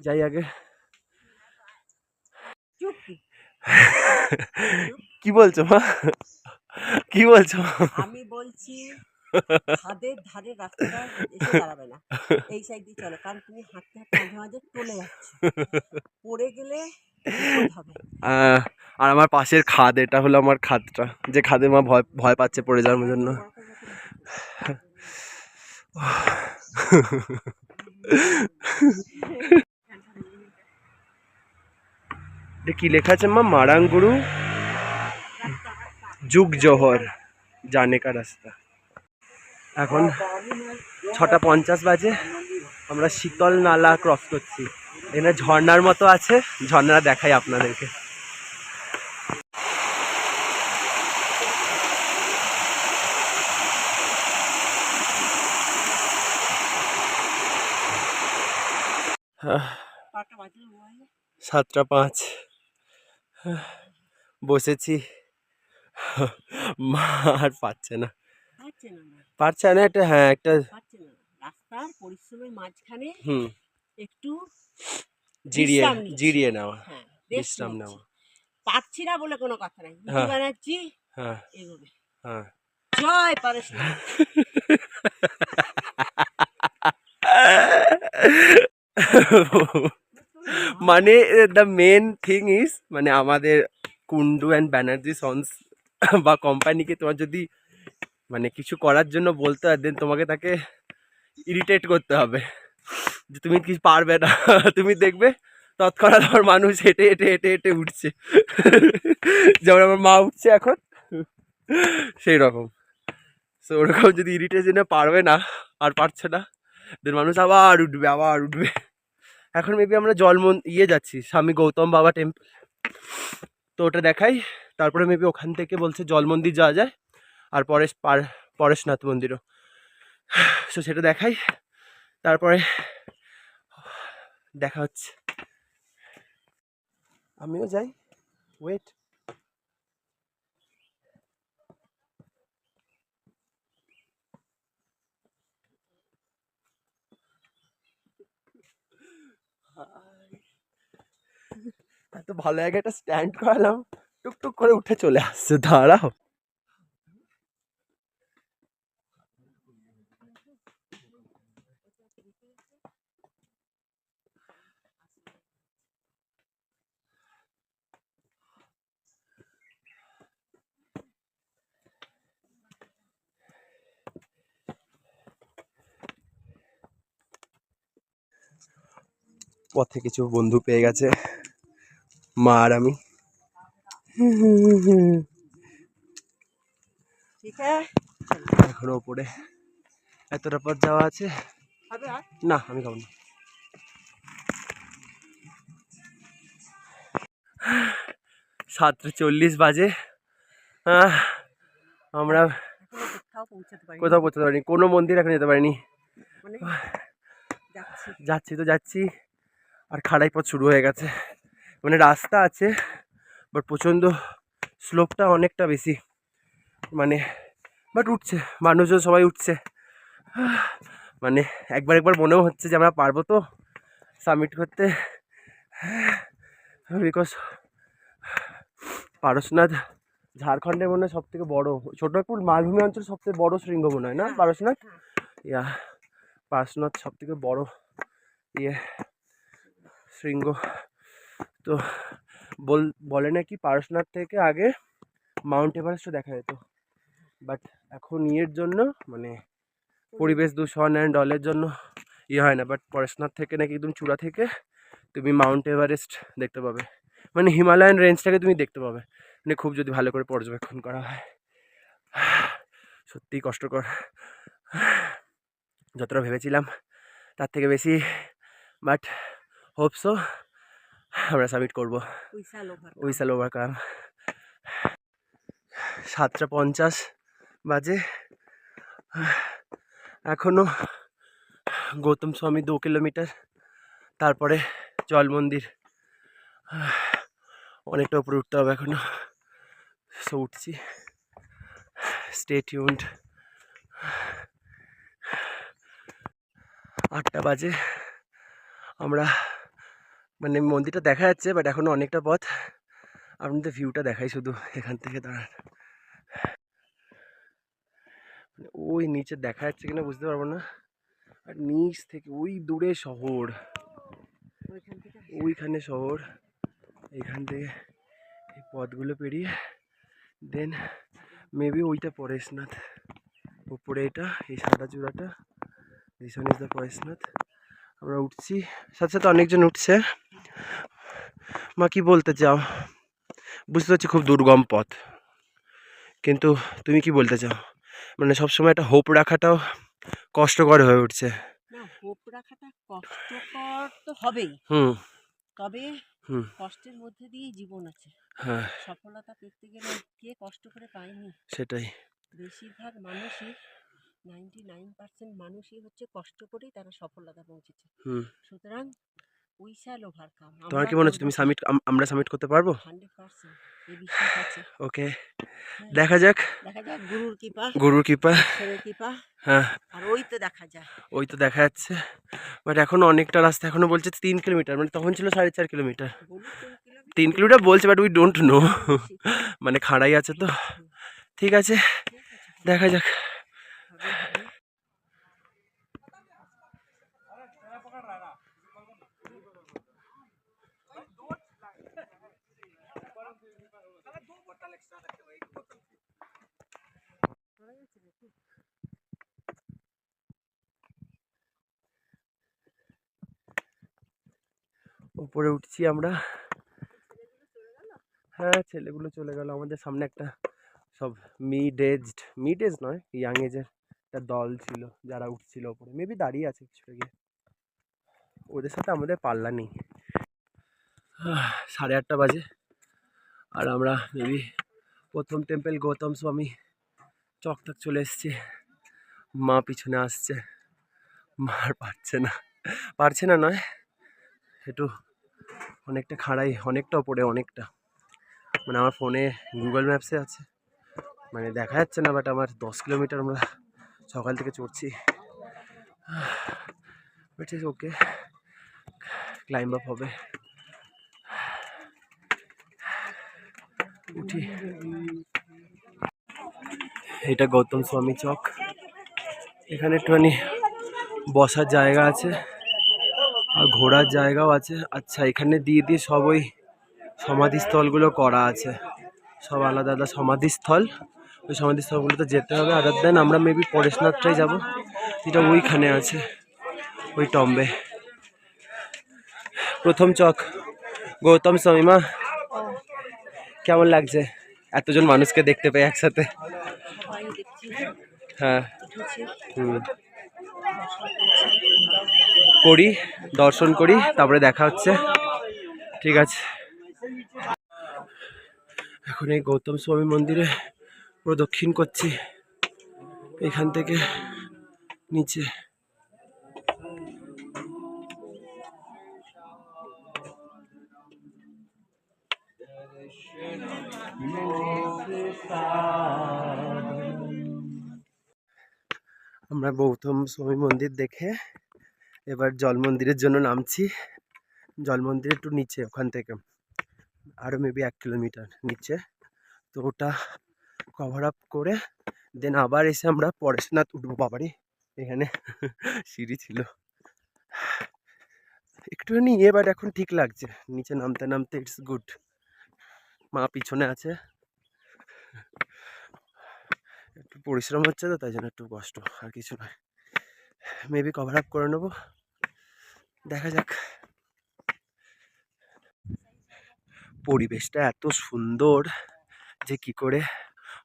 যাই আগে। কি? বলছো মা? কি বলছো আমি বলছি খাদের ধারে রাস্তাটা এসে দাঁড়াবে না। এই সাইড দিয়ে চলো কারণ তুমি হাঁটতে হাঁটতে মাঝে মাঝে টলে যাচ্ছ। পড়ে গেলে আর আমার পাশের খাদ এটা হলো আমার খাদটা। যে খাদে মা ভয় ভয় পাচ্ছে পড়ে যাওয়ার জন্য এটা কি লেখা আছে, মা? মারাঙ্গুরু যুগ জোহর জানে কা রাস্তা। এখন ছটা পঞ্চাশ বাজে। আমরা শীতল নালা ক্রস করছি। এখানে ঝর্ণার মতো আছে। ঝর্ণাটা দেখাই আপনাদেরকে? সাতটা পাঁচ। বসেছি। মা আর পাচ্ছে না। পারছে না পারছে না একটা হ্যাঁ একটা রাস্তার পরিশ্রমের মাঝখানে একটু জিরিয়ে। জিরিয়ে নেওয়া হ্যাঁ বিশ্রাম। নেওয়া। পারছি না বলে কোনো কথা নাই। হ্যাঁ। ব্যানার্জি হ্যাঁ। হ্যাঁ। জয় পারস মানে দ্য মেন থিং ইজ মানে আমাদের কুন্ডু অ্যান্ড ব্যানার্জি সন্স বা কোম্পানিকে তোমার যদি মানে কিছু করার জন্য বলতে হয় দেন তোমাকে তাকে ইরিটেট করতে হবে। যে তুমি কিছু পারবে না, তুমি দেখবে তৎক্ষণাৎ আমার মানুষ হেঁটে হেঁটে হেঁটে হেঁটে উঠছে। যেমন আমার মা উঠছে এখন, সেই রকম। সো ওরকম যদি ইরিটেশনে পারবে না, আর পারছে না দেন মানুষ আবার উঠবে আবার উঠবে। এখন মেবি আমরা জলমন ইয়ে যাচ্ছি, স্বামী গৌতম বাবা টেম্পল তো ওটা দেখাই। তারপরে মেবি ওখান থেকে বলছে জল মন্দির যাওয়া যায়, আর পরেশ, পার, পরেশনাথ মন্দিরও। সো সেটা দেখাই। তারপরে দেখা হচ্ছে। আমিও যাই। ওয়েট এত ভালো জায়গায় একটা স্ট্যান্ড করালাম। টুকটুক করে উঠে চলে আসছে দাঁড়াও। পথে কিছু বন্ধু পেয়ে গেছে। মা আর আমি। এখনও ওপরে। এতটা পথ যাওয়া আছে? না আমি খাব না। সাতটা চল্লিশ বাজে। আমরা কোথাও পৌঁছাতে পারিনি। কোনো মন্দির এখন যেতে পারিনি। মানে যাচ্ছি তো যাচ্ছি। আর খাড়াই পথ শুরু হয়ে গেছে। মানে রাস্তা আছে বাট প্রচণ্ড স্লোপটা অনেকটা বেশি। মানে বাট উঠছে, মানুষজন সবাই উঠছে। মানে একবার একবার মনেও হচ্ছে যে আমরা পারব তো সাবমিট করতে। বিকজ পারশনাথ ঝাড়খণ্ডের মনে হয় সব থেকে বড়ো। ছোটপুর মালভূমি অঞ্চল সবথেকে বড় শৃঙ্গ মনে হয় না? পারশনাথ ইয়া পারশনাথ সব থেকে বড় ইয়ে। শৃঙ্গ। তো বল, বলে নাকি পারশনাথ থেকে আগে মাউন্ট এভারেস্টও দেখা যেত। বাট এখন ইয়ের জন্য মানে পরিবেশ দূষণ অ্যান্ড অলের জন্য ইয়ে হয় না। বাট পরেশনাথ থেকে নাকি একদম চূড়া থেকে তুমি মাউন্ট এভারেস্ট দেখতে পাবে। মানে হিমালয়ান রেঞ্জটাকে তুমি দেখতে পাবে। মানে খুব যদি ভালো করে পর্যবেক্ষণ করা হয়। সত্যিই কষ্টকর। যতটা ভেবেছিলাম, তার থেকে বেশি। বাট হোপসো আমরা সাবমিট করব। পয়সা লোভার উই শ্যাল ওভারকাম সাতটা পঞ্চাশ বাজে। এখনও গৌতম স্বামী দু কিলোমিটার। তারপরে জল মন্দির। অনেকটা উপরে উঠতে হবে এখনও। সো উঠছি। স্টে টিউন্ড আটটা বাজে। আমরা মানে মন্দিরটা দেখা যাচ্ছে বাট এখনও অনেকটা পথ। আপনাদের ভিউটা দেখাই শুধু এখান থেকে দাঁড়ান। মানে ওই নিচে দেখা যাচ্ছে কিনা বুঝতে পারব না। আর নিচ থেকে ওই দূরে শহর। ওইখানে শহর। এখান থেকে এই পথগুলো পেরিয়ে দেন মেবি ওইটা পরেশনাথ। উপরে এটা, এই সাদা চূড়াটা ভীষণ ইজ দ্য পরেশনাথ। আমরা উঠছি, সাথে সাথে অনেকজন উঠছে। মা কি বলতে চাও? বুঝতে পারছি খুব দুর্গম পথ। কিন্তু তুমি কি বলতে চাও? মানে সবসময় একটা হোপ রাখাটাও কষ্টকর হয়ে উঠছে। হোপ রাখাটা কষ্টকর তো হবেই। হুম। তবে কষ্টের মধ্যে জীবন আছে। হ্যাঁ। সফলতা পেতে গেলে কে কষ্ট করে পায়নি? সেটাই। বেশিরভাগ মানুষই নাইনটি নাইন পার্সেন্ট মানুষই হচ্ছে কষ্ট করেই তারা সফলতা পৌঁছেছে। হুম। সুতরাং তোমার কি মনে হচ্ছে তুমি সাবমিট আমরা সাবমিট করতে পারব? ওকে হ্যাঁ, দেখা যাক। গুরুর কৃপা গরুর কৃপা। কৃপা। হ্যাঁ। আর ওই তো দেখা যায়। ওই তো দেখা যাচ্ছে। বাট এখনও অনেকটা রাস্তা এখনও বলছে তিন কিলোমিটার। মানে তখন ছিল সাড়ে চার কিলোমিটার। তিন কিলোমিটার? বলছে বাট উই ডোন্ট নো। মানে খাড়াই আছে তো। ঠিক আছে, দেখা যাক। উপরে উঠছি আমরা। হ্যাঁ ছেলেগুলো চলে গেল। আমাদের সামনে একটা সব মিড এজড মিড এজ নয়, ইয়াং এজের একটা দল ছিল যারা উঠছিল উপরে। মেবি দাঁড়িয়ে আছে কিছুটা গিয়ে। ওদের সাথে আমাদের পাল্লা নেই। সাড়ে আটটা বাজে। আর আমরা মেবি প্রথম টেম্পল গৌতম স্বামী চকটক চলে এসেছি। মা পিছনে আসছে। মা আর পারছে না। পারছে না নয়। একটু অনেকটা খাড়াই, অনেকটা ওপরে, অনেকটা। মানে আমার ফোনে গুগল ম্যাপসে আছে। মানে দেখা যাচ্ছে না বাট আমার দশ কিলোমিটার আমরা সকাল থেকে চড়ছি। ওকে ক্লাইম্ব আপ হবে। উঠি। এটা গৌতম স্বামী চক। এখানে একটুখানি বসার জায়গা আছে। আর ঘোরার জায়গাও আছে। আচ্ছা এখানে দিয়ে দিয়ে সব ওই সমাধিস্থলগুলো করা আছে। সব আলাদা আলাদা সমাধিস্থল। ওই সমাধিস্থলগুলোতে যেতে হবে। আদার দেন আমরা মেবি পরেশনাথটাই যাব। যেটা ওইখানে আছে। ওই টম্বে। প্রথম চক। গৌতম স্বামী, মা। কেমন লাগছে? এতজন মানুষকে দেখতে পাই একসাথে। হ্যাঁ। হুম। করি, দর্শন করি, তারপরে দেখা হচ্ছে। ঠিক আছে। এখন এই গৌতম স্বামী মন্দিরে প্রদক্ষিণ করছি। এখান থেকে নিচে। আমরা গৌতম স্বামী মন্দির দেখে এবার জল মন্দিরের জন্য নামছি। জল মন্দির একটু নিচে ওখান থেকে। আরও মেবি এক কিলোমিটার নিচে। তো ওটা কভার আপ করে দেন আবার এসে আমরা পরেশনাথ উঠবো বাবারই এখানে সিঁড়ি ছিল। একটুখানি বাট এখন ঠিক লাগছে। নিচে নামতে নামতে ইটস গুড মা পিছনে আছে। একটু পরিশ্রম হচ্ছে তো, তাই জন্য একটু কষ্ট, আর কিছু নয়। মেবি কভার আপ করে নেব। দেখা যাক। পরিবেশটা এত সুন্দর যে কি করে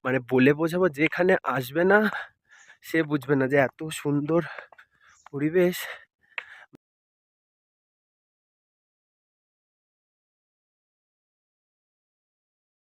মানে বলে বোঝাবো যেখানে আসবে না সে বুঝবে না যে এত সুন্দর পরিবেশ।